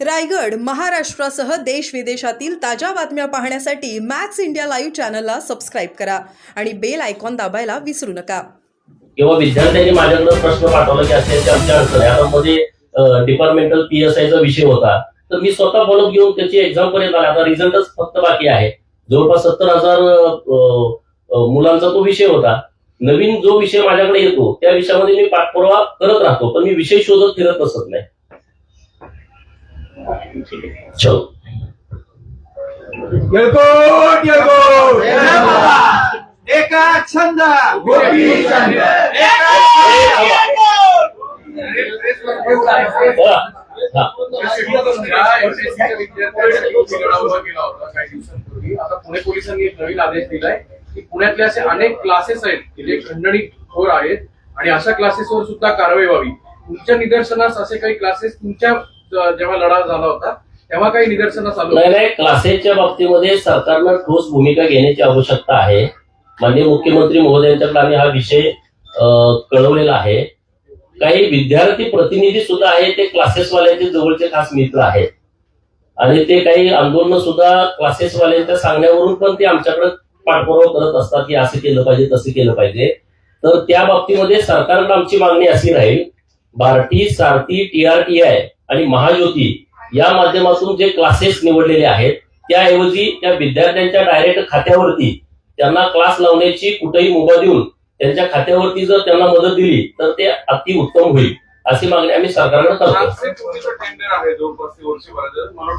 रायगड महाराष्ट्रासह देश विदेशातील ताज्या बातम्या पाहण्यासाठी मॅक्स इंडिया लाईव्ह चॅनलला सबस्क्राईब करा आणि बेल आयकॉन दाबायला विसरू नका. किंवा विद्यार्थ्यांनी माझ्याकडे प्रश्न पाठवला की असे आमच्या अडचणी आता मध्ये डिपार्टमेंटल पी एस आयचा विषय होता तर मी स्वतः फॉलोअप घेऊन त्याची एक्झाम पर्यंत आला आता रिझल्टच फक्त बाकी आहे. जवळपास सत्तर हजार मुलांचा तो विषय होता. नवीन जो विषय माझ्याकडे येतो त्या विषयामध्ये मी पाठपुरावा करत राहतो पण मी विषय शोधत फिरत बसत नाही. येळकोट येळकोट. एका छंद. गोपी छंद. आता पुणे पोलिसांनी एक नवीन आदेश दिलाय की पुण्यातले असे अनेक क्लासेस आहेत की जे खंडणीखोर आहेत आणि अशा क्लासेसवर सुद्धा कारवाई व्हावी तुमच्या निदर्शनास असे काही क्लासेस तुमच्या जेव्हा लढा झाला होता तेव्हा काही निदर्शनं चालू नाही नाही क्लासेसच्या बाबतीमध्ये सरकारनं ठोस भूमिका घेण्याची आवश्यकता आहे. माननीय मुख्यमंत्री महोदयांच्याकडे आम्ही हा विषय कळवलेला आहे. काही विद्यार्थी प्रतिनिधी सुद्धा आहेत ते क्लासेसवाल्यांचे जवळचे खास मित्र आहेत. आणि ते काही आंदोलन सुद्धा क्लासेसवाल्यांच्या सांगण्यावरून पण ते आमच्याकडे पाठपुरावा करत असतात की असं केलं पाहिजे तसं केलं पाहिजे. तर त्या बाबतीमध्ये सरकारकडे आमची मागणी अशी राहील भारती सारथी टीआरटीआय आणि महाज्योती या माध्यमातून जे क्लासेस निवडलेले आहेत त्याऐवजी त्या विद्यार्थ्यांच्या डायरेक्ट खात्यावरती त्यांना क्लास लावण्याची कुठेही मुभा देऊन त्यांच्या खात्यावरती जर त्यांना मदत दिली तर ते अति उत्तम होईल अशी मागणी आम्ही सरकारकडे करतो टेंडर आहे दोन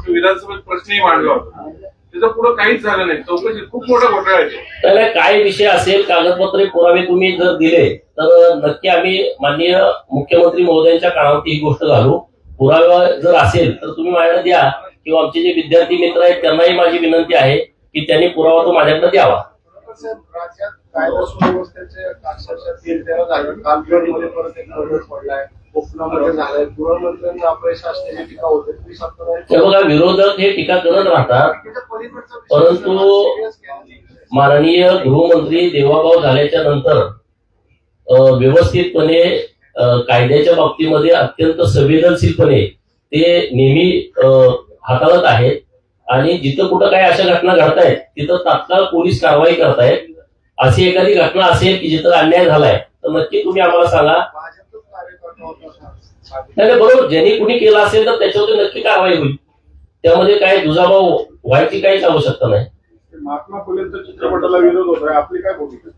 विधानसभेत प्रश्नही मांडला होता. त्याचं पुढे काहीच झालं नाही. चौकशी खूप मोठा घोटाळा आहे तो. त्याला काय विषय असेल कागदपत्रे पुरावे तुम्ही जर दिले तर नक्की आम्ही माननीय मुख्यमंत्री महोदयांच्या कानावरती ही गोष्ट घालू. पुरावा जर असेल तर तुम्ही माझ्याकडे द्या. किंवा आमचे जे विद्यार्थी मित्र आहेत त्यांनाही माझी विनंती आहे की त्यांनी पुरावा तो माझ्याकडे द्यावा. राज्यात कायदा सुव्यवस्थेचे अक्षरशः कालगडमध्ये परत एक पडलाय. हे बघा विरोधक हे टीका करत राहतात. परंतु माननीय गृहमंत्री देवाभाव झाल्याच्यानंतर व्यवस्थितपणे कायद्याच्या बाबतीमध्ये अत्यंत संवेदनशीलपणे ते नेहमी हाताळत आहेत. आणि जिथं कुठं काही अशा घटना घडतायत तिथं तात्काळ पोलीस कारवाई करतायत. अशी एखादी घटना असेल की जिथं अन्याय झालाय तर नक्की तुम्ही आम्हाला सांगा. नाही नाही, बरोबर. ज्यांनी कुणी केलं असेल तर त्याच्यावरती नक्की कारवाई होईल. त्यामध्ये काय दुजाभाव व्हायची काहीच आवश्यकता नाही. महात्मा फुलेंच्या चित्रपटाला विरोध होतोय. आपली काय भूमिका?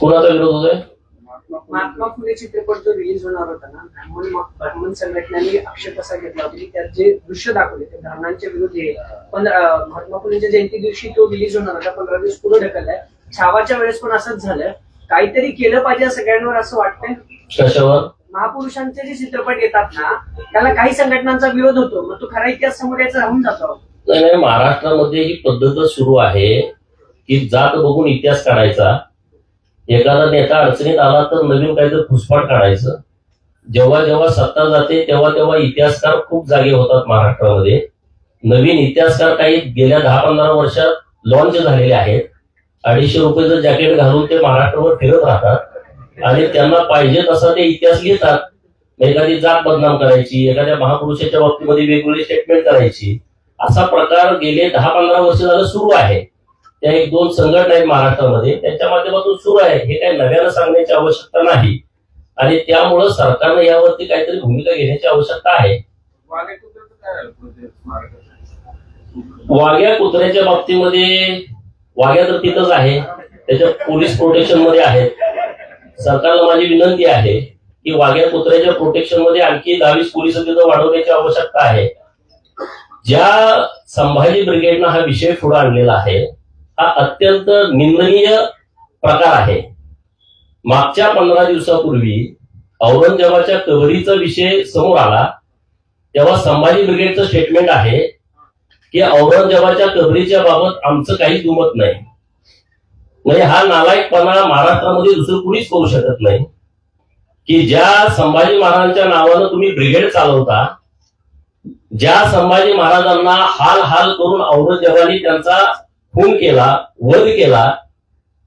कोणाचा विरोध होतोय? महात्मा महात्मा फुले चित्रपट जो रिलीज होणार होता ना ब्राह्मण ब्राह्मण संघटनांनी आक्षेप असा घेतला होता. की त्यात जे दृश्य दाखवले ते ब्राह्मणांच्या विरोधी आहे. पण महात्मा फुलेंच्या जयंती दिवशी तो रिलीज होणार होता. पंधरा दिवस पुढे ढकललाय. छावाच्या वेळेस पण असंच झालं काहीतरी केलं पाहिजे सगळ्यांवर असं वाटतंय. कशावर? महापुरुषांचे जे चित्रपट येतात ना त्याला काही संघटनांचा विरोध होतो. मग तो खरा इतिहास समोर याचा राहून जातो. नाही नाही महाराष्ट्रामध्ये ही पद्धतच सुरू आहे की जात बघून इतिहास काढायचा. एखादा नेता अडचणीत आला तर नवीन काहीतरी फुसफाट काढायचं. जेव्हा जेव्हा सत्ता जाते तेव्हा तेव्हा इतिहासकार खूप जागे होतात महाराष्ट्रामध्ये. नवीन इतिहासकार काही गेल्या दहा पंधरा वर्षात लॉन्च झालेले आहेत. अडीचशे रुपयाचं जॅकेट घालून ते महाराष्ट्रावर फिरत राहतात आणि त्यांना पाहिजे तसा ते इतिहास लिहितात. एखादी जात बदनाम करायची एखाद्या महापुरुषाच्या बाबतीमध्ये वेगवेगळी स्टेटमेंट करायची. असा प्रकार गेले दहा पंधरा वर्ष झालं सुरू आहे. त्या एक दोन संघटना आहेत महाराष्ट्रामध्ये त्यांच्या माध्यमातून सुरू आहे. हे काही नव्यानं सांगण्याची आवश्यकता नाही. आणि त्यामुळं सरकारनं यावरती काहीतरी भूमिका घेण्याची आवश्यकता आहे? वाघ्या कुत्र्याच्या बाबतीमध्ये वाघ्या तर तिथंच आहे. त्याच्या पोलीस प्रोटेक्शनमध्ये आहेत सरकारला माझी विनंती आहे की वाघ्या कुत्र्याच्या प्रोटेक्शनमध्ये आणखी दहावीस पोलीस तिथं वाढवण्याची आवश्यकता आहे. ज्या संभाजी ब्रिगेडनं हा विषय पुढे आणलेला आहे हा अत्यंत निंदनीय प्रकार आहे. मागच्या पंधरा दिवसापूर्वी औरंगजेबाच्या कबरीचा विषय समोर आला तेव्हा संभाजी ब्रिगेडचं स्टेटमेंट आहे की औरंगजेबाच्या कबरीच्या बाबत आमचं काही दुमत नाही. म्हणजे हा नालायकपणा महाराष्ट्रामध्ये दुसरं कुणीच करू शकत नाही. की ज्या संभाजी महाराजांच्या नावानं तुम्ही ब्रिगेड चालवता ज्या संभाजी महाराजांना हाल हाल करून औरंगजेबाने त्यांचा खून केला वध केला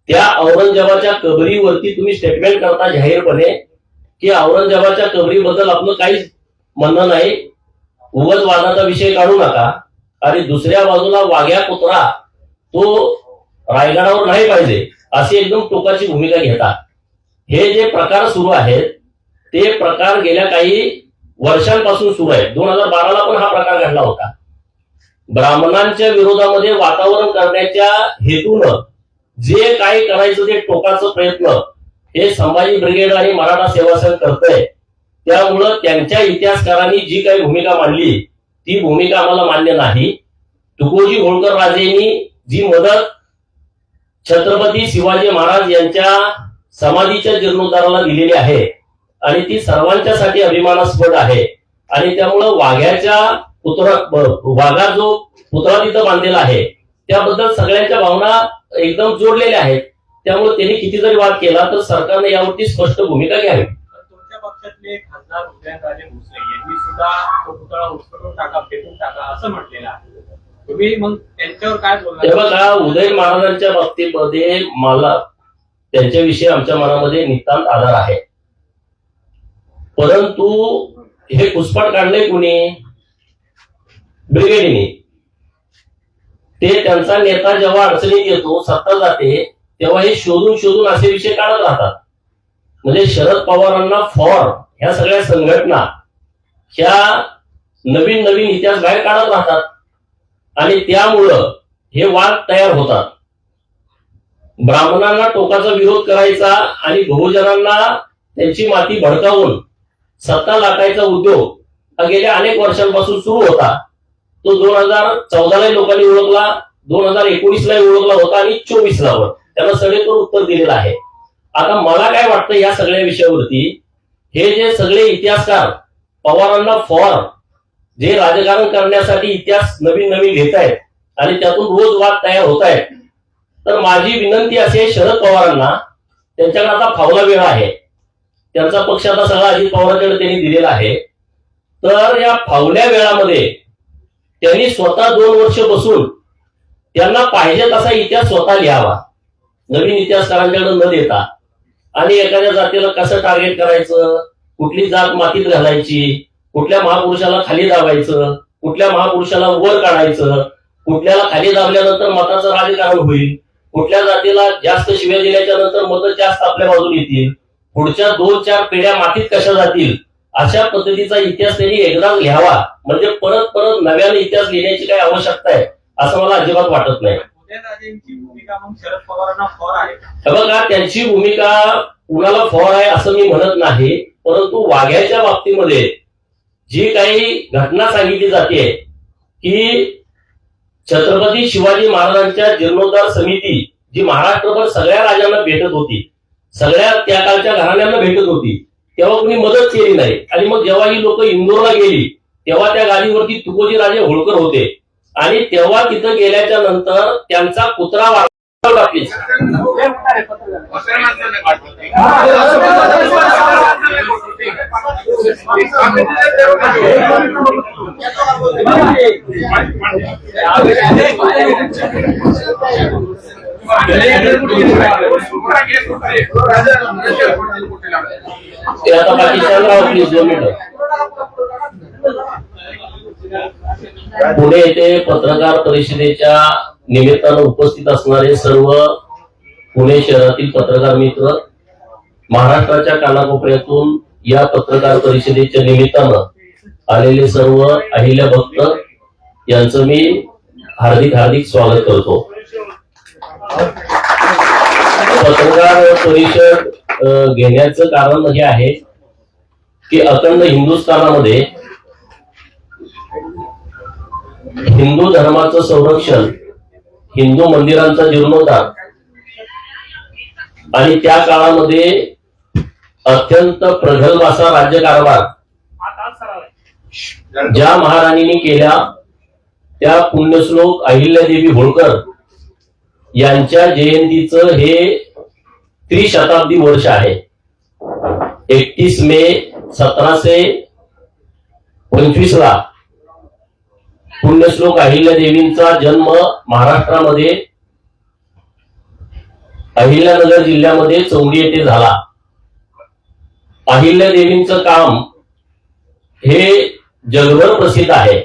त्या औरंगजेबाच्या कबरीवरती तुम्ही स्टेटमेंट करता जाहीरपणे की औरंगजेबाच्या कबरीबद्दल आपलं काहीच म्हणणं नाही. उगत वादाचा विषय काढू नका. आणि दुसऱ्या बाजूला वाघ्या कुत्रा तो रायगडावर नाही पाहिजे अशी एकदम टोकाची भूमिका घेतात हे जे प्रकार सुरू आहेत ते प्रकार गेल्या काही वर्षांपासून सुरू आहेत. दोन हजार बाराला पण हा प्रकार घडला होता. ब्राह्मणांच्या विरोधामध्ये वातावरण करण्याच्या हेतूनं जे काही करायचं ते टोकाचं प्रयत्न हे संभाजी ब्रिगेड आणि मराठा सेवा संघ करतंय. त्यामुळं त्यांच्या इतिहासकारांनी जी काही भूमिका मांडली ती भूमिका आम्हाला मान्य नाही. तुकोजी होळकर राजेंनी जी मदत छत्रपती शिवाजी महाराज यांच्या समाधीच्या जीर्णोद्धाराला दिलेली आहे आणि ती सर्वांच्यासाठी अभिमानास्पद आहे आणि त्यामुळं वाघ्याच्या पुतळा वाघा जो पुतळा तिथं बांधलेला आहे त्याबद्दल सगळ्यांच्या भावना एकदम जोडलेल्या आहेत. त्यामुळे त्यांनी किती जरी वाद केला तर सरकारने यावरती स्पष्ट भूमिका घ्यावी. तुमच्या पक्षातले खासदार उदयनराजे भोसले यांनी सुद्धा तो पुतळा उचलून टाका फेकून टाका असं म्हटलेलं आहे. तुम्ही मग त्यांच्यावर काय बोलणार? उदय महाराजांच्या बाबतीमध्ये मला त्यांच्याविषयी आमच्या मनामध्ये नितांत आधार आहे. परंतु हे घुसपाट काढले कुणी? ब्रिगेडीने. ते त्यांचा नेता जेव्हा अडचणीत येतो सत्ता जाते तेव्हा हे शोधून शोधून असे विषय काढत राहतात. म्हणजे शरद पवारांना फॉर ह्या सगळ्या संघटना ह्या नवीन नवीन इतिहास बाहेर काढत राहतात. आणि त्यामुळं हे वाद तयार होतात. ब्राह्मणांना टोकाचा विरोध करायचा आणि बहुजनांना त्यांची माती भडकावून सत्ता लाटायचा उद्योग हा गेल्या अनेक वर्षांपासून सुरू होता. तो दोन हजार चौदालाही लोकांनी ओळखला दोन हजार एकोणीसलाही ओळखला होता आणि चोवीसला वर त्याला सडेतोड उत्तर दिलेलं आहे. आता मला काय वाटतं या सगळ्या विषयावरती हे जे सगळे इतिहासकार पवारांना फॉर जे राजकारण करण्यासाठी इतिहास नवीन नवीन घेत आहेत आणि त्यातून रोज वाद तयार होत आहेत तर माझी विनंती अशी आहे शरद पवारांना त्यांच्याकडे आता फावला वेळ आहे. त्यांचा पक्ष आता सगळा अजित पवारांकडे त्यांनी दिलेला आहे. तर या फावल्या वेळामध्ये त्यांनी स्वतः दोन वर्ष बसून त्यांना पाहिजे तसा इतिहास स्वतः लिहावा. नवीन इतिहासकारांकडे न देता. आणि एखाद्या जातीला कसं टार्गेट करायचं? कुठली जात मातीत घालायची? कुठल्या महापुरुषाला खाली दाबायचं? कुठल्या महापुरुषाला वर काढायचं? कुठल्याला खाली दाबल्यानंतर मताचं राजकारण होईल? कुठल्या जातीला जास्त शिव्या दिल्याच्या नंतर मतं जास्त आपल्या बाजून येतील? पुढच्या दोन चार पिढ्या मातीत कशा जातील? अशा पद्धतीचा इतिहास त्यांनी एकदाच घ्यावा म्हणजे परत परत नव्याने इतिहास लिहिण्याची काही आवश्यकता आहे असं मला अजिबात वाटत नाही. उदयनराजेंची भूमिका बघा त्यांची भूमिका कुणाला फॉर आहे असं मी म्हणत नाही परंतु वाघ्याच्या बाबतीमध्ये जी काही घटना सांगितली जाते की छत्रपती शिवाजी महाराजांच्या जीर्णोद्धार समिती जी महाराष्ट्रभर सगळ्या राजांना भेटत होती सगळ्या त्या काळच्या घराण्यांना भेटत होती तेव्हा कुणी मदत केली नाही. आणि मग जेव्हा ही लोक इंदोरला गेली तेव्हा त्या गाडीवरती तुकोजी राजे होळकर होते. आणि तेव्हा तिथं गेल्याच्यानंतर त्यांचा कुत्रा वाढवला ते आता पाकिस्तानला प्लीज दोन पुणे येथे पत्रकार परिषदेच्या निमित्तानं उपस्थित असणारे सर्व पुणे शहरातील पत्रकार मित्र महाराष्ट्राच्या कानाकोपऱ्यातून या पत्रकार परिषदेच्या निमित्तानं आलेले सर्व अहिल्या भक्त यांचं मी हार्दिक हार्दिक स्वागत करतो. पत्रकार परिषद घेण्याचं कारण हे आहे की अखंड हिंदुस्थानामध्ये हिंदू धर्माचं संरक्षण हिंदू मंदिरांचा जीर्णोद्धार. आणि त्या काळामध्ये अत्यंत प्रगल्भ असा राज्यकारभार ज्या महाराणीने केल्या त्या पुण्यश्लोक अहिल्यादेवी होळकर यांच्या जयंतीचं हे त्रिशताब्दी वर्ष आहे. एकतीस मे सतराशे पंचवीस ला पुण्यश्लोक अहिल्या देवींचा जन्म महाराष्ट्रामध्ये अहिल्यानगर जिल्ह्यामध्ये चौंडी येथे झाला. अहिल्या देवींचं काम हे जगभर प्रसिद्ध आहे.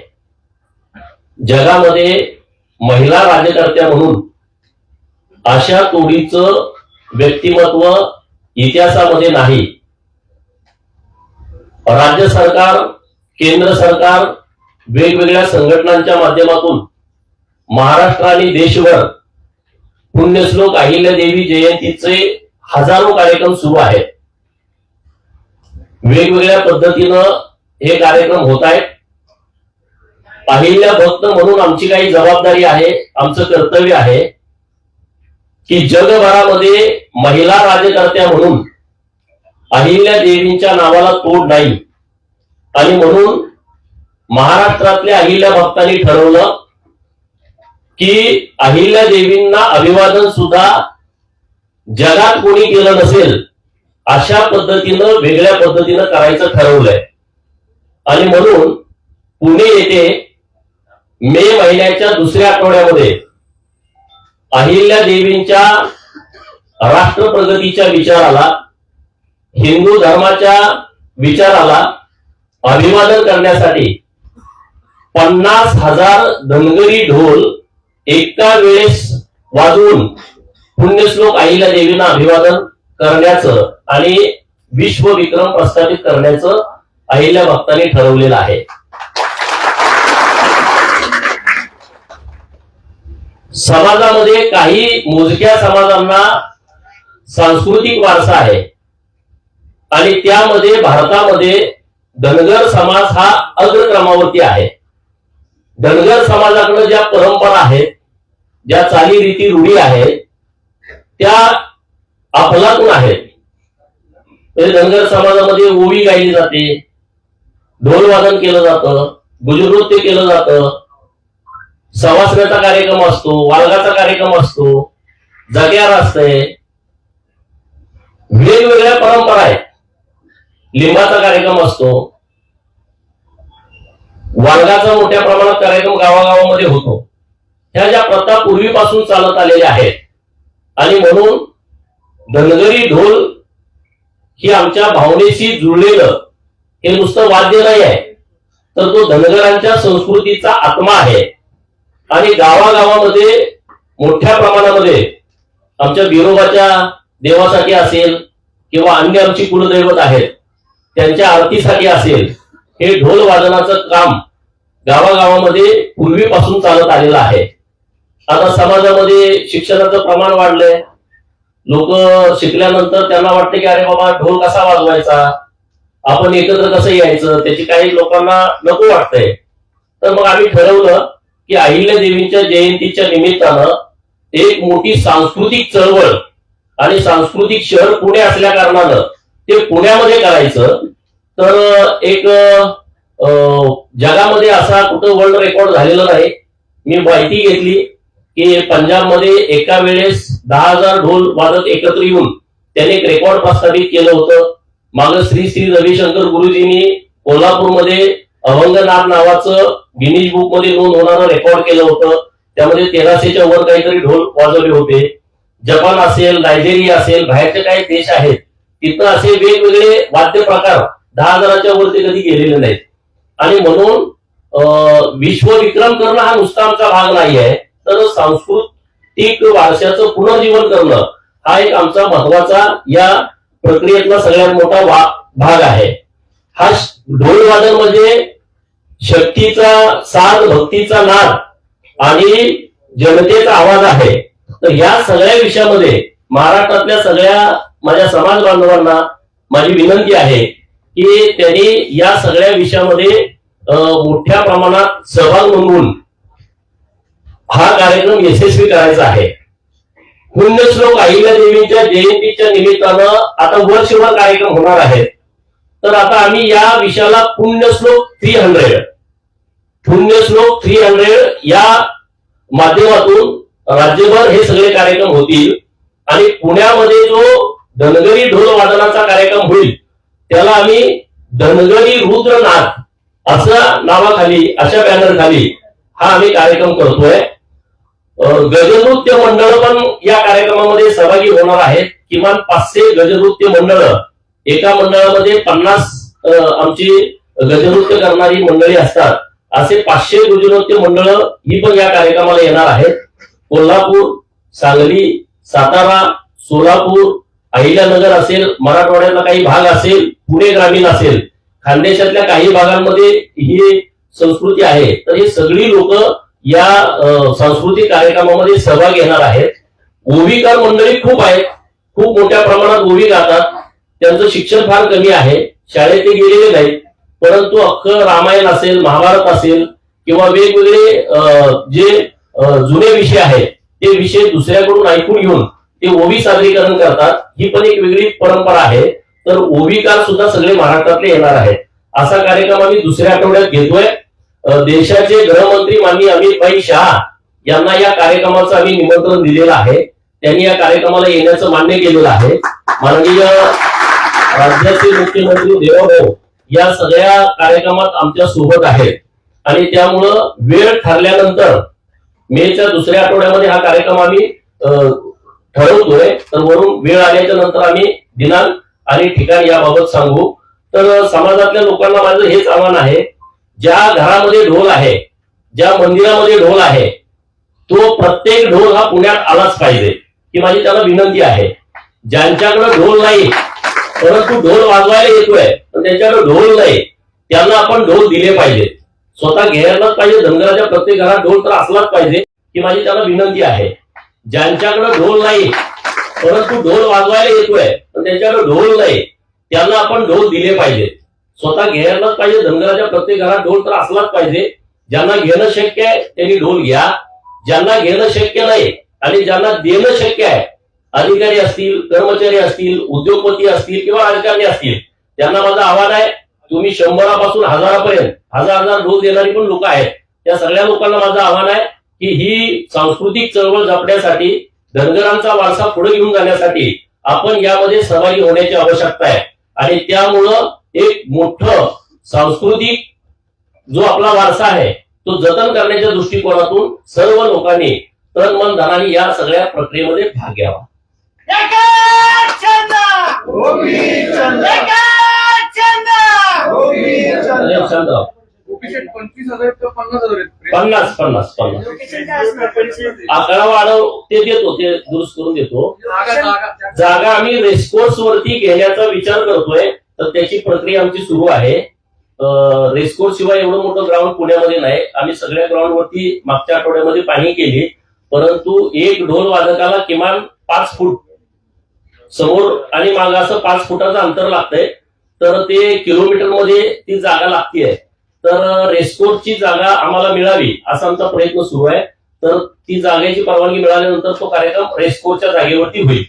जगामध्ये महिला राज्यकर्त्या म्हणून अशा तोडीचं व्यक्तिमत्व इतिहासामध्ये नाही. राज्य सरकार केंद्र सरकार वेगवेगळ्या संघटनांच्या माध्यमातून महाराष्ट्र आणि देशभर पुण्यश्लोक अहिल्यादेवी जयंतीचे हजारो कार्यक्रम सुरू आहेत. वेगवेगळ्या पद्धतीनं हे कार्यक्रम होत आहेत. अहिल्या भक्त म्हणून आमची काही जबाबदारी आहे आमचं कर्तव्य आहे की जगभरामध्ये महिला राज्यकर्त्या म्हणून अहिल्या देवींच्या नावाला तोड नाही. आणि म्हणून महाराष्ट्रातल्या अहिल्या भक्तांनी ठरवलं की अहिल्या देवींना अभिवादन सुद्धा जगात कोणी केलं नसेल अशा पद्धतीनं वेगळ्या पद्धतीनं करायचं ठरवलंय. आणि म्हणून पुणे येथे मे महिन्याच्या दुसऱ्या आठवड्यामध्ये अहिल्या देवींच्या राष्ट्र प्रगतीच्या विचाराला हिंदू धर्माच्या विचाराला अभिवादन करण्यासाठी पन्नास हजार धनगरी ढोल एका वेळेस वाजवून पुण्यश्लोक अहिल्या देवीना अभिवादन करण्याचं आणि विश्व विक्रम प्रस्थापित करण्याचं अहिल्या भक्तांनी ठरवलेलं आहे. समाजामध्ये काही मोजक्या समाजांना सांस्कृतिक वारसा आहे आणि त्यामध्ये भारतामध्ये धनगर समाज हा अग्रक्रमावरती आहे. धनगर समाजाकडे ज्या परंपरा आहेत ज्या चालीरीती रूढी आहेत त्या अफलातून आहेत. म्हणजे धनगर समाजामध्ये ओवी गायली जाते ढोल वादन केलं जातं गुजनृत्य केलं जातं सवासण्याचा कार्यक्रम असतो वालगाचा कार्यक्रम असतो जग्यार असते वेगवेगळ्या परंपरा आहेत. लिंबाचा कार्यक्रम असतो. वर्गाचा मोठ्या प्रमाणात कार्यक्रम गावागावामध्ये होतो. ह्या ज्या प्रथा पूर्वीपासून चालत आलेल्या आहेत आणि म्हणून धनगरी ढोल ही आमच्या भावनेशी जुळलेलं हे नुसतं वाद्य नाही आहे तर तो धनगरांच्या संस्कृतीचा आत्मा आहे. आणि गावागावामध्ये मोठ्या प्रमाणामध्ये आमच्या बिरोबाच्या देवासाठी असेल किंवा अन्य आमची कुलदैवत आहेत त्यांच्या आरतीसाठी असेल हे ढोल वादनाचं काम गावागावामध्ये पूर्वीपासून चालत आलेलं आहे. आता समाजामध्ये शिक्षणाचं प्रमाण वाढलंय. लोक शिकल्यानंतर त्यांना वाटते की अरे बाबा ढोल कसा वाजवायचा? आपण एकत्र कसं यायचं? त्याची काही लोकांना नको वाटतंय. तर मग आम्ही ठरवलं की अहिल्या देवींच्या जयंतीच्या निमित्तानं एक मोठी सांस्कृतिक चळवळ आणि सांस्कृतिक शहर पुणे असल्या कारणानं ते पुण्यामध्ये करायचं. तर एक अं, जगामध्ये असा कुठं वर्ल्ड रेकॉर्ड झालेला नाही. मी माहिती घेतली की पंजाबमध्ये एका वेळेस दहा हजार ढोल वाजत एकत्र येऊन त्यांनी एक रेकॉर्ड प्रस्थापित केलं होतं. माग श्री श्री रविशंकर गुरुजींनी कोल्हापूरमध्ये अभंगनाथ नावाचं गिनीज बुकमध्ये नोंद होणारं रेकॉर्ड केलं होतं. त्यामध्ये तेराशेच्या वर काहीतरी ढोल वाजवले होते. जपान असेल नायजेरिया असेल बाहेरचे काही देश आहेत तिथं असे वेगवेगळे वाद्य प्रकार दहा हजाराच्या वरती कधी गेलेले नाहीत. आणि म्हणून अं, विश्वविक्रम करणं हा नुसता आमचा भाग नाही आहे तर सांस्कृतिक वारशाचं पुनर्जीवन करणं हा एक आमचा महत्त्वाचा या प्रक्रियेतला सगळ्यात मोठा भाग आहे. हा ढोलवादन म्हणजे शक्तीचा साध भक्तीचा नाद आणि जनतेचा आवाज आहे. तर या सगळ्या विषयामध्ये महाराष्ट्रातल्या सगळ्या माझ्या समाज बांधवांना माझी विनंती आहे की त्यांनी या सगळ्या विषयामध्ये मोठ्या प्रमाणात सहभाग नोंदवून हा कार्यक्रम यशस्वी करायचा आहे. पुण्यश्लोक अहिल्या देवींच्या जयंतीच्या निमित्तानं आता वर्षभर कार्यक्रम होणार आहेत तर आता आम्ही या विषयाला Punyashlok three hundred Punyashlok three hundred या माध्यमातून राज्यभर हे सगळे कार्यक्रम होतील आणि पुण्यामध्ये जो धनगरी ढोल वादनाचा कार्यक्रम होईल त्याला आम्ही धनगरी रुद्रनाथ असं नावाखाली अशा बॅनर खाली हा आम्ही कार्यक्रम करतोय. अं, गजनृत्य मंडळ पण या कार्यक्रमामध्ये सहभागी होणार आहेत. किमान पाचशे गजनृत्य मंडळ. एका मंडळामध्ये पन्नास आमची गजनृत्य करणारी मंडळी असतात. असे पाचशे गजनृत्य मंडळ ही पण या कार्यक्रमाला येणार आहेत. कोल्हापूर सांगली सातारा सोलापूर अहिल्यानगर असेल मराठवाड्यातला काही भाग असेल पुणे ग्रामीण असेल खानदेशातल्या काही भागांमध्ये ही संस्कृती आहे तर ही सगळी लोक या सांस्कृतिक कार्यक्रमामध्ये सहभाग घेणार आहेत. ओविकार मंडळी खूप आहेत खूप मोठ्या प्रमाणात ओवी गातात त्यांचं शिक्षण फार कमी आहे शाळेत ते गेलेले नाहीत परंतु अख्खं रामायण असेल महाभारत असेल किंवा वेगवेगळे जे जुने विषय आहेत ते विषय दुसऱ्याकडून ऐकून घेऊन ते ओवी सादरीकरण करतात ही पण एक वेगळी परंपरा आहे. तर ओबीकार सुद्धा सगळे महाराष्ट्रातले येणार आहेत. असा कार्यक्रम आम्ही दुसऱ्या आठवड्यात घेतोय. देशाचे गृहमंत्री माननीय अमित भाई शहा यांना या कार्यक्रमाचं आम्ही निमंत्रण दिलेलं आहे. त्यांनी या कार्यक्रमाला येण्याचं मान्य केलेलं आहे. माननीय राज्याचे मुख्यमंत्री देवभाऊ या सगळ्या कार्यक्रमात आमच्यासोबत आहेत. आणि त्यामुळं वेळ ठरल्यानंतर मेच्या दुसऱ्या आठवड्यामध्ये हा कार्यक्रम आम्ही ठरवतोय तर वरून वेळ आल्याच्यानंतर आम्ही दिनांक आणि ठिकाण याबाबत सांगू. तर समाजातल्या लोकांना माझं हेच आव्हान आहे. ज्या घरामध्ये ढोल आहे ज्या मंदिरामध्ये ढोल आहे तो प्रत्येक ढोल हा पुण्यात आलाच पाहिजे ही माझी त्याला विनंती आहे. ज्यांच्याकडे ढोल नाही परंतु ढोल वाजवायला येतोय पण त्यांच्याकडे ढोल नाही त्यांना आपण ढोल दिले पाहिजे. स्वतः घ्यायलाच पाहिजे धनगराच्या प्रत्येक घरात ढोल तर असलाच पाहिजे ही माझी त्याला विनंती आहे. ज्यांच्याकडे ढोल नाही परंतु ढोल वाजवायला येतोय पण त्यांच्याकडे ढोल नाही त्यांना आपण ढोल दिले पाहिजे. स्वतः घ्यायलाच पाहिजे धनगराच्या प्रत्येक घरात ढोल तर असलाच पाहिजे. ज्यांना घेणं शक्य आहे त्यांनी ढोल घ्या. ज्यांना घेणं शक्य नाही आणि ज्यांना देणं शक्य आहे अधिकारी असतील कर्मचारी असतील उद्योगपती असतील किंवा राजकारणी असतील त्यांना माझं आव्हान आहे तुम्ही शंभरापासून हजारापर्यंत हजार हजार ढोल देणारी पण लोक आहेत. त्या सगळ्या लोकांना माझं आव्हान आहे की ही सांस्कृतिक चळवळ जपण्यासाठी धनगरांचा वारसा पुढे घेऊन जाण्यासाठी आपण यामध्ये सहभागी होण्याची आवश्यकता आहे. आणि त्यामुळं एक मोठं सांस्कृतिक जो आपला वारसा आहे तो जतन करण्याच्या दृष्टिकोनातून सर्व लोकांनी तन मन धनाने या सगळ्या प्रक्रियेमध्ये भाग घ्यावा. ओपीसी पंचवीस हजार पन्नास हजार पन्नास पन्नास पन्नास. आकडा वाढव ते देतो ते दुरुस्त करून देतो. जागा आम्ही रेसकोर्स वरती घेण्याचा विचार करतोय तर त्याची प्रक्रिया आमची सुरू आहे. रेसकोर्स शिवाय एवढं मोठं ग्राउंड पुण्यामध्ये नाही. आम्ही सगळ्या ग्राउंड वरती मागच्या आठवड्यामध्ये पाहणी केली. परंतु एक ढोल वादकाला किमान पाच फूट समोर आणि माग असं पाच फुटाचं अंतर लागतंय. तर ते किलोमीटरमध्ये ती जागा लागतीये. तर रेस्कोर्टची जागा आम्हाला मिळावी असा आमचा प्रयत्न सुरू आहे. तर ती जागेची परवानगी मिळाल्यानंतर तो कार्यक्रम रेस्कोर्टच्या जागेवरती होईल.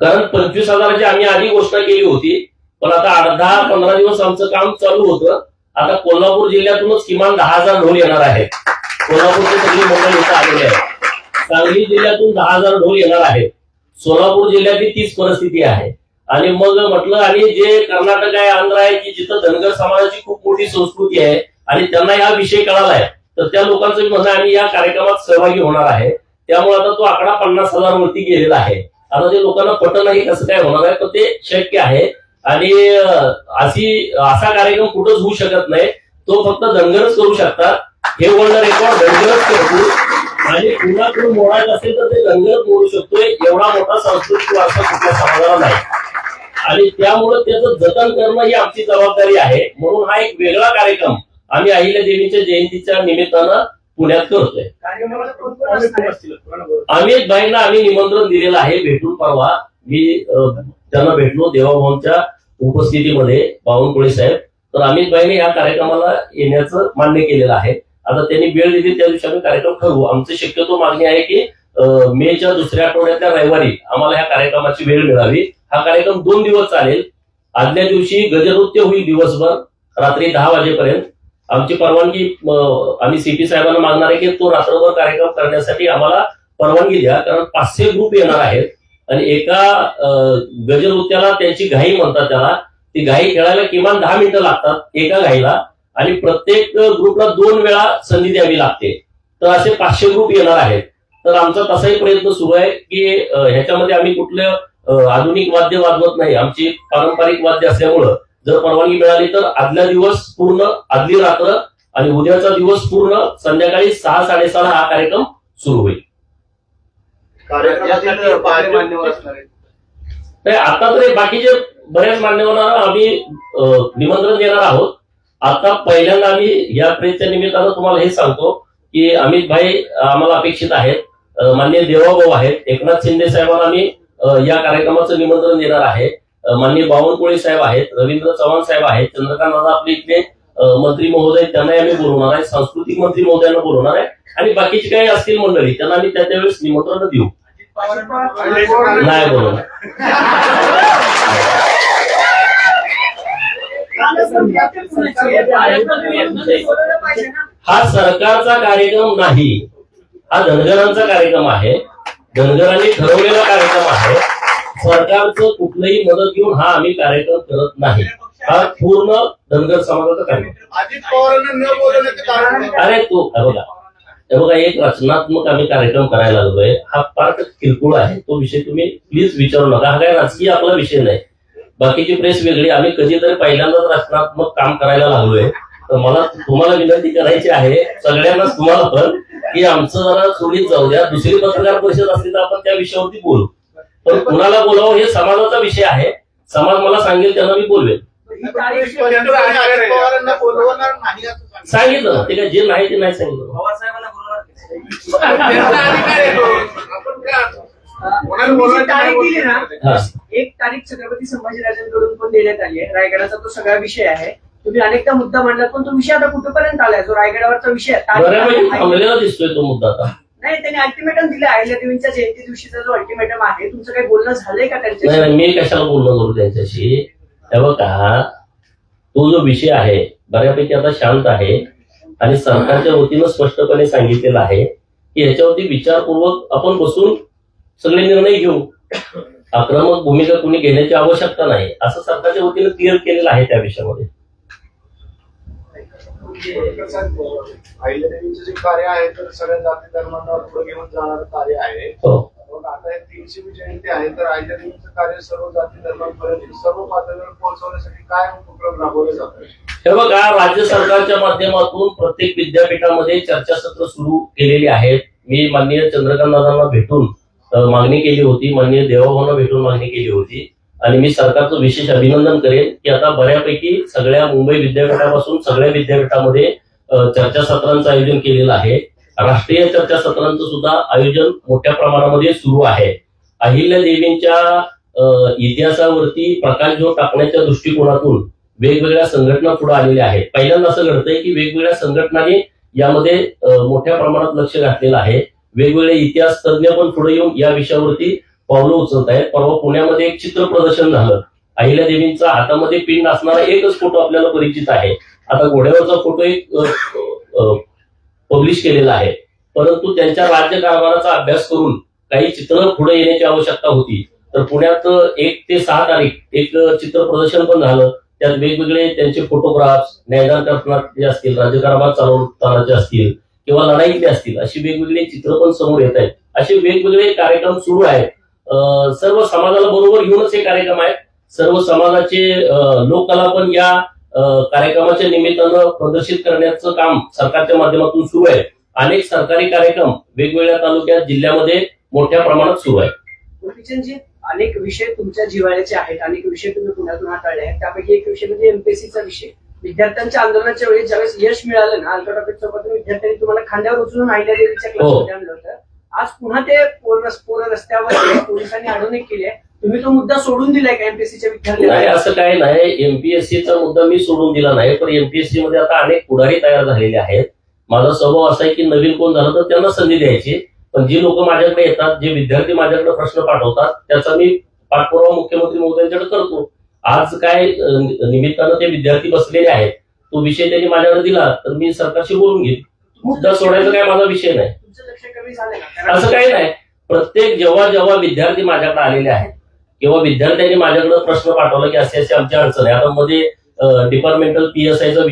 कारण पंचवीस हजाराची आम्ही आधी घोषणा केली होती पण आता अर्धा पंधरा दिवस आमचं काम चालू होतं. आता कोल्हापूर जिल्ह्यातूनच किमान दहा हजार ढोल येणार आहे कोल्हापूरचे सगळे मंडळ इथं आलेले आहेत. सांगली जिल्ह्यातून दहा हजार ढोल येणार आहे सोलापूर जिल्ह्यातली तीच परिस्थिती आहे. आणि मग म्हटलं आणि जे कर्नाटक आहे आंध्र आहे की जिथं धनगर समाजाची खूप मोठी संस्कृती आहे आणि त्यांना हा विषय कळाला आहे तर त्या लोकांचं म्हणणं आम्ही या कार्यक्रमात सहभागी होणार आहे. त्यामुळे आता तो आकडा पन्नास हजार वरती गेलेला आहे. आता ते लोकांना पट नाही कसं काय होणार आहे पण ते शक्य आहे. आणि अशी असा कार्यक्रम कुठंच होऊ शकत नाही. तो फक्त धनगरच करू शकतात. हे वर्ल्ड रेकॉर्ड धनगरच करतो आणि पुन्हा कोण मोडायचं असेल तर ते धनगरच मोडू शकतोय. एवढा मोठा सांस्कृतिक वारसा कुठल्या समाजाला नाही. आणि त्यामुळे त्याचं जतन करणं ही आमची जबाबदारी आहे. म्हणून हा एक वेगळा कार्यक्रम आम्ही अहिल्या देवीच्या जयंतीच्या निमित्तानं पुण्यात करतोय. कार्यक्रमाला अमित भाईंना आम्ही निमंत्रण दिलेलं आहे भेटून परवा. मी त्यांना भेटलो देवाभाऊंच्या उपस्थितीमध्ये बावनकुळे साहेब. तर अमित भाईने या कार्यक्रमाला येण्याचं मान्य केलेलं आहे. आता त्यांनी वेळ दिली त्या दिवशी आम्ही कार्यक्रम ठरवू. आमचं शक्यतो मागणी आहे की मेच्या दुसऱ्या आठवड्यातल्या रविवारी आम्हाला या कार्यक्रमाची वेळ मिळावी. हा कार्यक्रम दोन दिवस चालेल. आदल्या दिवशी गजनृत्य होईल दिवसभर रात्री दहा वाजेपर्यंत. आमची परवानगी आम्ही सीपी साहेबांना मागणार आहे की तो रात्रभर कार्यक्रम करण्यासाठी आम्हाला परवानगी द्या कारण पाचशे ग्रुप येणार आहेत. आणि एका गजनृत्याला त्यांची घाई म्हणतात त्याला. ती घाई खेळायला किमान दहा मिनिटं लागतात एका घाईला. आणि प्रत्येक ग्रुपला दोन वेळा संधी द्यावी लागते. तर असे पाचशे ग्रुप येणार आहेत. तर आमचा तसाही प्रयत्न सुरू आहे की ह्याच्यामध्ये आम्ही कुठलं आधुनिक वाद्य वाजवत नाही. आमची पारंपरिक वाद्य असल्यामुळं जर परवानगी मिळाली तर आदल्या दिवस पूर्ण आदली रात्र आणि उद्याचा दिवस पूर्ण संध्याकाळी सहा साडेसहा हा कार्यक्रम सुरू होईल. कार्यक्रमातील मान्यवर असणार आहेत. नाही आता तर बाकीचे बऱ्याच मान्यवरांना आम्ही निमंत्रण देणार आहोत. आता पहिल्यांदा आम्ही या प्रेसच्या निमित्तानं तुम्हाला हे सांगतो की अमित भाई आम्हाला अपेक्षित आहेत. मान्य माननीय देवाभाऊ आहेत. एकनाथ शिंदे साहेबांना आम्ही या कार्यक्रमाचं निमंत्रण देणार आहे. मान्य माननीय बावनकुळे साहेब आहेत रवींद्र चव्हाण साहेब आहेत चंद्रकांत दादा आपले इथले मंत्री महोदय त्यांनाही आम्ही बोलवणार आहे. सांस्कृतिक मंत्री महोदयांना बोलवणार आहे. आणि बाकीची काही असतील मंडळी त्यांना आम्ही त्या त्यावेळेस निमंत्रण देऊ. नाही बोलवणार. हा सरकारचा कार्यक्रम नाही. हा धनगरांचा कार्यक्रम आहे. धनगरांनी ठरवलेला कार्यक्रम आहे. सरकारचं कुठलंही मदत घेऊन हा आम्ही कार्यक्रम करत नाही. हा पूर्ण धनगर समाजाचा कार्यक्रम? अरे तू बघा. हे बघा एक रचनात्मक आम्ही कार्यक्रम करायला लागलोय. हा फार किरकोळ आहे. तो विषय तुम्ही प्लीज विचारू नका. हा काय राजकीय आपला विषय नाही. बाकीची प्रेस वेगळी. आम्ही कधीतरी पहिल्यांदाच रचनात्मक काम करायला लागलोय. तर मला तुम्हाला विनंती करायची आहे सगळ्यांनाच तुम्हाला पण की आमचं जरा सोडीत जाऊ द्या. दुसरी पत्रकार परिषद असली तर आपण त्या विषयावरती बोलू. पण कुणाला बोलावं हे समाजाचा विषय आहे. समाज मला सांगेल त्यांना मी बोलवेल. सांगितलं. ते काय जे नाही ते नाही सांगितलं. एक तारीख छत्रपती संभाजीराजांकडून पण देण्यात आली आहे. रायगडाचा तो सगळा विषय आहे. तुम्ही अनेकदा मुद्दा मांडला पण तो विषय आता कुठपर्यंत आलाय? जो रायगडावरचा विषय आहे. तारीख बऱ्यापैकी आहे. थांबलेला दिसतोय तो मुद्दा आता. नाही त्यांनी अल्टिमेटम दिलं अहिल्यादेवींच्या जयंती दिवशीचा जो अल्टिमेटम आहे तुमचं काही बोलणं झालंय का त्यांच्याशी? नाही मी कशाला बोलणं करू त्यांच्याशी? हे बघा तो जो विषय आहे बऱ्यापैकी आता शांत आहे आणि सरकारच्या वतीनं स्पष्टपणे सांगितलेलं आहे की याच्यावरती विचारपूर्वक आपण बसून सगळे निर्णय घेऊ. आक्रमक भूमिका कुणी घेण्याची आवश्यकता नाही असं सरकारच्या वतीनं क्लिअर केलेलं आहे त्या विषयामध्ये. आहे, अहिल्यादेवीचं जे कार्य आहे तर सगळ्या जाती धर्मांना पुढे घेऊन जाणारं कार्य आहे. हो. मग आता हे तीनशे जयंती आहे तर अहिल्यादेवीचं कार्य सर्व जाती धर्मांपर्यंत सर्व पातळीवर पोहोचवण्यासाठी काय उपक्रम राबवले जातात? हे बघा राज्य सरकारच्या माध्यमातून प्रत्येक विद्यापीठामध्ये चर्चासत्र सुरू केलेली आहेत. मी माननीय चंद्रकांत भेटून मागणी केली होती माननीय देवाभाऊंना भेटून मागणी केली होती. आणि मी सरकारचं विशेष अभिनंदन करेन की आता बऱ्यापैकी सगळ्या मुंबई विद्यापीठापासून सगळ्या विद्यापीठामध्ये चर्चासत्रांचं आयोजन केलेलं आहे. राष्ट्रीय चर्चासत्रांचं सुद्धा आयोजन मोठ्या प्रमाणामध्ये सुरू आहे. अहिल्या देवींच्या इतिहासावरती इतिहासावरती जो टाकण्याच्या दृष्टिकोनातून वेगवेगळ्या संघटना पुढे आलेल्या आहेत. पहिल्यांदा असं घडतंय की वेगवेगळ्या संघटनांनी यामध्ये मोठ्या प्रमाणात लक्ष घातलेलं आहे. वेगवेगळे इतिहास तज्ज्ञ पण पुढे येऊन या विषयावरती पावलं उचलत आहेत परवा पुण्यामध्ये एक चित्र प्रदर्शन झालं. अहिल्या देवींचा हातामध्ये पिंड असणारा एकच फोटो आपल्याला परिचित आहे. आता घोड्यावरचा फोटो एक पब्लिश केलेला आहे. परंतु त्यांच्या राज्य कारभाराचा अभ्यास करून काही चित्र पुढे येण्याची आवश्यकता होती. तर पुण्यात एक ते सहा तारीख एक चित्र प्रदर्शन पण झालं. त्यात वेगवेगळे त्यांचे फोटोग्राफ्स न्यायदान करतानाचे असतील राज्यकारभार चालवतानाचे असतील किंवा लढाईतले असतील अशी वेगवेगळे चित्र पण समोर येत आहेत. असे वेगवेगळे कार्यक्रम सुरू आहेत. सर्व समाजाला बरोबर घेऊनच हे कार्यक्रम आहेत. सर्व समाजाचे लोककला पण या कार्यक्रमाच्या निमित्तानं प्रदर्शित करण्याचं काम सरकारच्या माध्यमातून सुरू आहे. अनेक सरकारी कार्यक्रम वेगवेगळ्या तालुक्यात जिल्ह्यामध्ये मोठ्या प्रमाणात सुरू आहे अनेक विषय तुमच्या जिव्हाळ्याचे आहेत. अनेक विषय तुम्ही पुण्यातून हाताळले आहेत. त्यापैकी एक विषय म्हणजे एमपीएससीचा विषय. विद्यार्थ्यांच्या आंदोलनाच्या वेळी ज्यावेळेस यश मिळालं ना अल्काटॉपिक चौकातून विद्यार्थ्यांनी तुम्हाला खांद्यावर उचलून अहिल्यादेवीच्या क्लासमध्ये आणलं होतं. आज पुन्हा ते पोर पोरं रस्त्यावर पोलिसांनी अडवणूक केली आहे तुम्ही तो मुद्दा सोडून दिलाय का एमपीएससीच्या नाही विद्यार्थ्यांना असं काही नाही. एमपीएससीचा मुद्दा मी सोडून दिला नाही पण एमपीएससी मध्ये आता अनेक पुढारी तयार झालेले आहेत. माझा स्वभाव असा आहे की नवीन कोण झालं तर त्यांना संधी द्यायची. पण जी लोक माझ्याकडे येतात जे विद्यार्थी माझ्याकडे प्रश्न पाठवतात त्याचा मी पाठपुरावा मुख्यमंत्री महोदयांच्याकडे करतो. आज काय निमित्तानं ते विद्यार्थी बसलेले आहेत. तो विषय त्यांनी माझ्याकडे दिला तर मी सरकारशी बोलून घेईन. मुद्दा सोडायचा काय माझा विषय नाही. असं काही नाही. प्रत्येक जेव्हा जेव्हा विद्यार्थी माझ्याकडे आलेले आहेत किंवा विद्यार्थ्यांनी माझ्याकडे प्रश्न पाठवला की असे असे आमची अडचण आहे. आता मध्ये डिपार्टमेंटल पीएसआयचा